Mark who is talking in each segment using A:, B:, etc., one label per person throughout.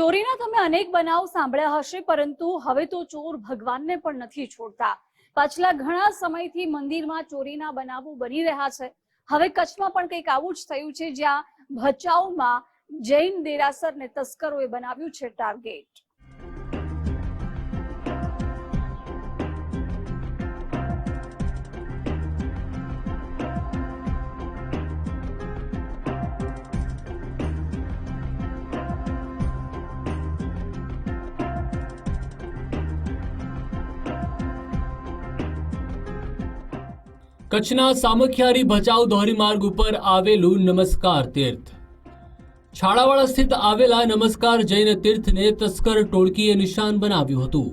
A: ચોરીના તમે અનેક બનાવ સાંભળ્યા હશે, પરંતુ હવે તો ચોર ભગવાનને પણ નથી છોડતા. પાછલા ઘણા સમયથી મંદિરમાં ચોરીના બનાવો બની રહ્યા છે. હવે કચ્છમાં પણ કંઈક આવું જ થયું છે જ્યાં ભચાઉમાં જૈન દેરાસરને તસ્કરોએ બનાવ્યું છે ટાર્ગેટ.
B: કચ્છના સામખિયારી ભચાઉ ધોરીમાર્ગ ઉપર આવેલું નમસ્કાર તીર્થ. છાળાવાળા સ્થિત આવેલા નમસ્કાર જૈન તીર્થને તસ્કર ટોળકીએ નિશાન બનાવ્યું હતું.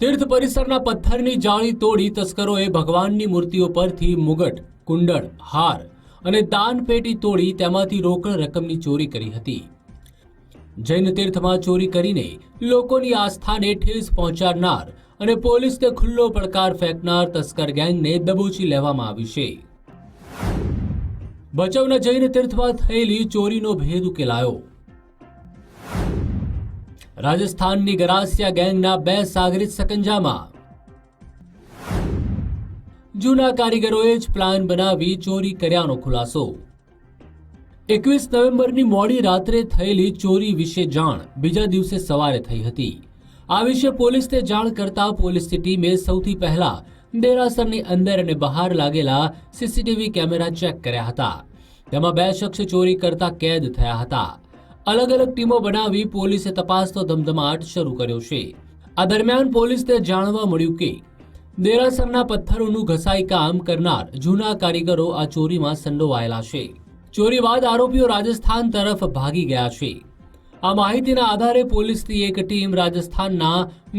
B: તીર્થ પરિસરના પથ્થરની જાળી તોડી તસ્કરોએ ભગવાનની મૂર્તિઓ પરથી મુગટ, કુંડળ, હાર અને દાન પેટી તોડી તેમાંથી રોકડ રકમની ચોરી કરી હતી. જૈન તીર્થમાં ચોરી કરીને લોકોની આસ્થાને ઠેસ પહોંચાડનાર અને પોલીસને ખુલ્લો પડકાર ફેંકનાર તસ્કર ગેંગને દબોચી લેવામાં આવી છે. ભચાઉના જૈન તીર્થમાં થયેલી ચોરીનો ભેદ ઉકેલાયો. રાજસ્થાનની ગરાસિયા ગેંગના બે સાગરીત સકંજામાં. જૂના કારીગરોએ જ પ્લાન બનાવી ચોરી કર્યાનો ખુલાસો. એકવીસ નવેમ્બરની મોડી રાત્રે થયેલી ચોરી વિશે જાણ બીજા દિવસે સવારે થઈ હતી. આ વિશે પોલીસને જાણ કરતા પોલીસની ટીમે સૌથી પહેલા દેરાસરની અંદર અને બહાર લાગેલા સીસીટીવી કેમેરા ચેક કર્યા હતા. તેમાં બે શખ્સ ચોરી કરતા કેદ થયા હતા. અલગ અલગ ટીમો બનાવી પોલીસે તપાસનો ધમધમાટ શરૂ કર્યો છે. આ દરમિયાન પોલીસને જાણવા મળ્યું કે દેરાસરના પથ્થરોનું ઘસાઈ કામ કરનાર જૂના કારીગરો આ ચોરીમાં સંડોવાયેલા છે. ચોરી બાદ આરોપીઓ રાજસ્થાન તરફ ભાગી ગયા છે. આ માહિતીના આધારે પોલીસની એક ટીમ રાજસ્થાનના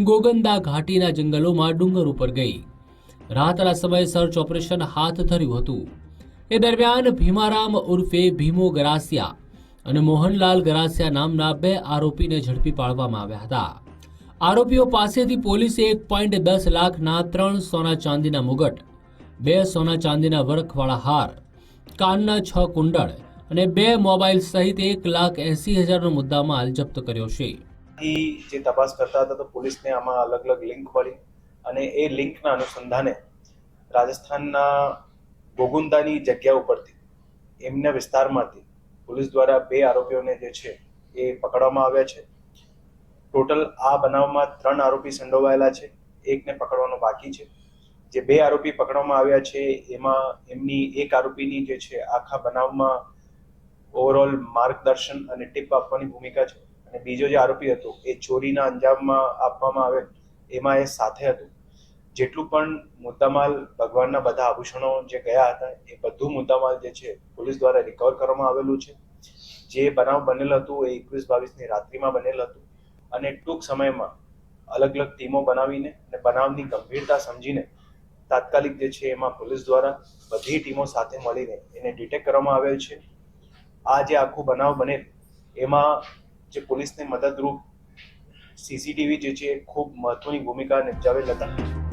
B: ગોગંદા ઘાટીના જંગલોમાં ડુંગર ઉપર ગઈ. રાતના સમયે સર્ચ ઓપરેશન હાથ ધર્યું હતું. એ દરમિયાન ભીમારામ ઉર્ફે ભીમો ગરાસિયા અને મોહનલાલ ગરાસિયા નામના બે આરોપીને ઝડપી પાડવામાં આવ્યા હતા. આરોપીઓ પાસેથી પોલીસે એક પોઈન્ટ દસ લાખના ત્રણ સોના ચાંદીના મુગટ, બે સોના ચાંદીના વરખવાળા હાર, કાનના છ કુંડળ અને બે મોબાઈલ સહિત એક લાખ એસી હજારનો મુદ્દામાલ જપ્ત કર્યો છે.
C: જે તપાસ કરતા હતા તો પોલીસને આમાં અલગ અલગ લિંક મળી અને એ લિંકના અનુસંધાને રાજસ્થાનના ગોગુંદાની જગ્યા ઉપરથી, એમના વિસ્તારમાંથી પોલીસ દ્વારા બે આરોપીઓને જે છે એ પકડવામાં આવ્યા છે. ટોટલ આ બનાવમાં ત્રણ આરોપી સંડોવાયેલા છે, એકને પકડવાનો બાકી છે. જે બે આરોપી પકડવામાં આવ્યા છે, એમાં એમની એક આરોપીની જે છે આખા બનાવમાં ઓવરઓલ માર્ગદર્શન અને ટીપ આપવાની ભૂમિકા છે. અને બીજો જે આરોપી હતો, એ ચોરીના અંજામમાં આપવામાં આવે, એમાં એ સાથે હતું. જેટલું પણ મુદ્દામાલ ભગવાનના બધા આભૂષણો જે ગયા હતા, એ બધું મુદ્દામાલ જે છે, પોલીસ દ્વારા રિકવર કરવામાં આવેલું છે. જે બનાવ બનેલ હતું, એ એકવીસ બાવીસની રાત્રિમાં બનેલ હતું. અને ટૂંક સમયમાં અલગ અલગ ટીમો બનાવીને અને બનાવની ગંભીરતા સમજીને તાત્કાલિક જે છે, એમાં પોલીસ દ્વારા બધી ટીમો સાથે મળીને એને ડિટેક્ટ કરવામાં આવેલ છે. આ જે આખું બનાવ બને, એમાં જે પોલીસને મદદરૂપ સીસીટીવી જે છે ખૂબ મહત્વની ભૂમિકા નિભાવેલ હતા.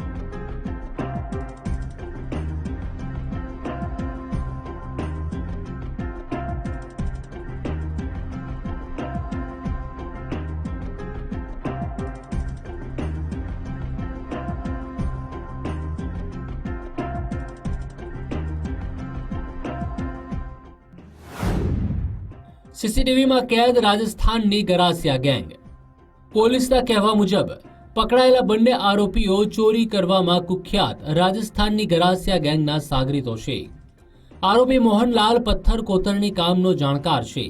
B: સીસીટીવીમાં કેદ રાજસ્થાનની ગરાસિયા ગેંગ. પોલીસના કહેવા મુજબ, પકડાયેલા બંને આરોપીઓ ચોરી કરવામાં કુખ્યાત રાજસ્થાનની ગરાસિયા ગેંગના સાગરીતો છે. આરોપી મોહનલાલ પથ્થર કોતરણી કામનો જાણકાર છે.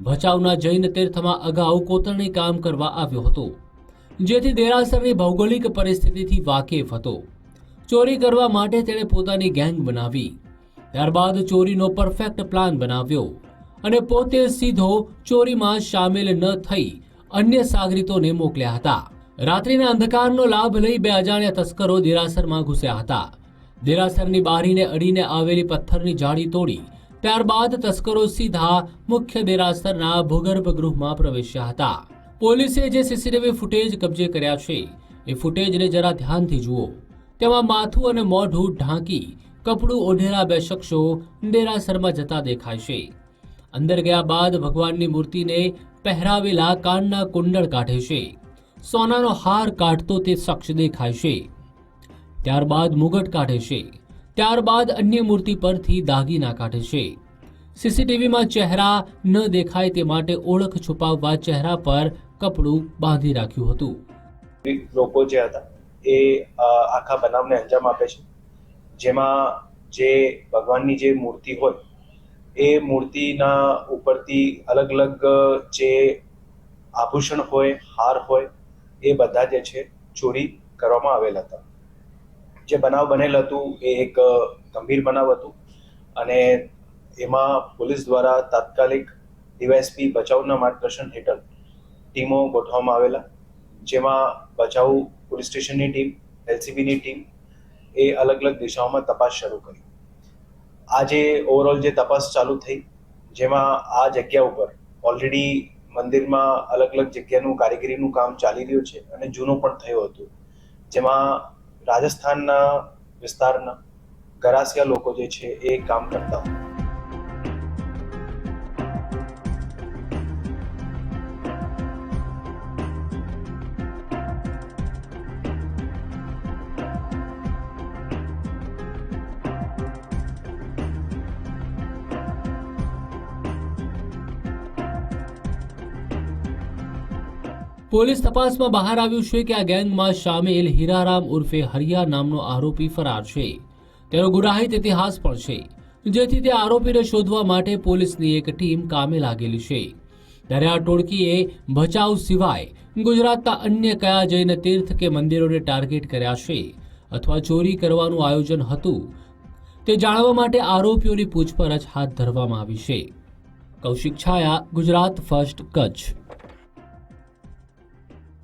B: ભચાઉના જૈન તીર્થમાં અગાઉ કોતરણી કામ કરવા આવ્યો હતો, જેથી દેરાસરની ભૌગોલિક પરિસ્થિતિથી વાકેફ હતો. ચોરી કરવા માટે તેણે પોતાની ગેંગ બનાવી. ત્યારબાદ ચોરીનો પરફેક્ટ પ્લાન બનાવ્યો. અને પોતે સીધો ચોરીમાં સામેલ ન થઈ અન્ય સાગરીતોને મોકલ્યા હતા. રાત્રિના અંધકારનો લાભ લઈ બે અજાણ્યા તસ્કરો દેરાસરમાં ઘૂસ્યા હતા. દેરાસરની બારીને અડીને આવેલી પથ્થરની જાળી તોડી ત્યારબાદ તસ્કરો સીધા મુખ્ય દેરાસરના ભૂગર્ભ ગૃહમાં પ્રવેશ્યા હતા. પોલીસે જે સીસીટીવી ફૂટેજ કબજે કર્યા છે, એ ફૂટેજને જરા ધ્યાનથી જુઓ. તેમાં માથું અને મોઢું ઢાંકી કપડું ઓઢેલા બે શખ્સો દેરાસરમાં જતા દેખાય છે. અંદર ગયા બાદ ભગવાનની મૂર્તિને પહેરાવેલા કાનના કુંડળ કાઢે છે. સોનાનો હાર કાઢતો તે શખ્સ દેખાય છે. ત્યારબાદ મુગટ કાઢે છે. ત્યારબાદ અન્ય મૂર્તિ પરથી દાગીના કાઢે છે. સીસીટીવીમાં ચહેરા ન દેખાય તે માટે ઓળખ છુપાવવા ચહેરા પર કપડું બાંધી રાખ્યું હતું.
C: લોકો જે હતા, એ આખા બનાવને અંજામ આપે છે. જેમાં જે ભગવાનની જે મૂર્તિ હોય એ મૂર્તિના ઉપરથી અલગ અલગ જે આભૂષણ હોય, હાર હોય, એ બધા જે છે ચોરી કરવામાં આવેલ હતા. જે બનાવ બનેલ હતું એ એક ગંભીર બનાવ હતું અને એમાં પોલીસ દ્વારા તાત્કાલિક ડીવાયએસપી બચાવના માર્ગદર્શન હેઠળ ટીમો ગોઠવવામાં આવેલા, જેમાં બચાવ પોલીસ સ્ટેશનની ટીમ, એલસીબીની ટીમ એ અલગ અલગ દિશાઓમાં તપાસ શરૂ કરી. આ જે ઓવરઓલ જે તપાસ ચાલુ થઈ, જેમાં આ જગ્યા ઉપર ઓલરેડી મંદિરમાં અલગ અલગ જગ્યાનું કારીગરીનું કામ ચાલી રહ્યું છે અને જૂનું પણ થયું હતું. જેમાં રાજસ્થાનના વિસ્તારના ગરાસિયા લોકો જે છે એ કામ કરતા હતા
B: પોલીસ તપાસમાં બહાર આવ્યું છે કે આ ગેંગમાં સામેલ હીરારામ ઉર્ફે હરિયા નામનો આરોપી ફરાર છે. તેનો ગુનાહિત ઇતિહાસ પણ છે. જેથી તે આરોપીને શોધવા માટે પોલીસની એક ટીમ કામે લાગેલી છે. ત્યારે આ ટોળકીએ ભચાઉ સિવાય ગુજરાતના અન્ય કયા જૈન તીર્થ કે મંદિરોને ટાર્ગેટ કર્યા છે અથવા ચોરી કરવાનું આયોજન હતું તે જાણવા માટે આરોપીઓની પૂછપરછ હાથ ધરવામાં આવી છે. કૌશિક છાયા, ગુજરાત ફર્સ્ટ કચ્છ.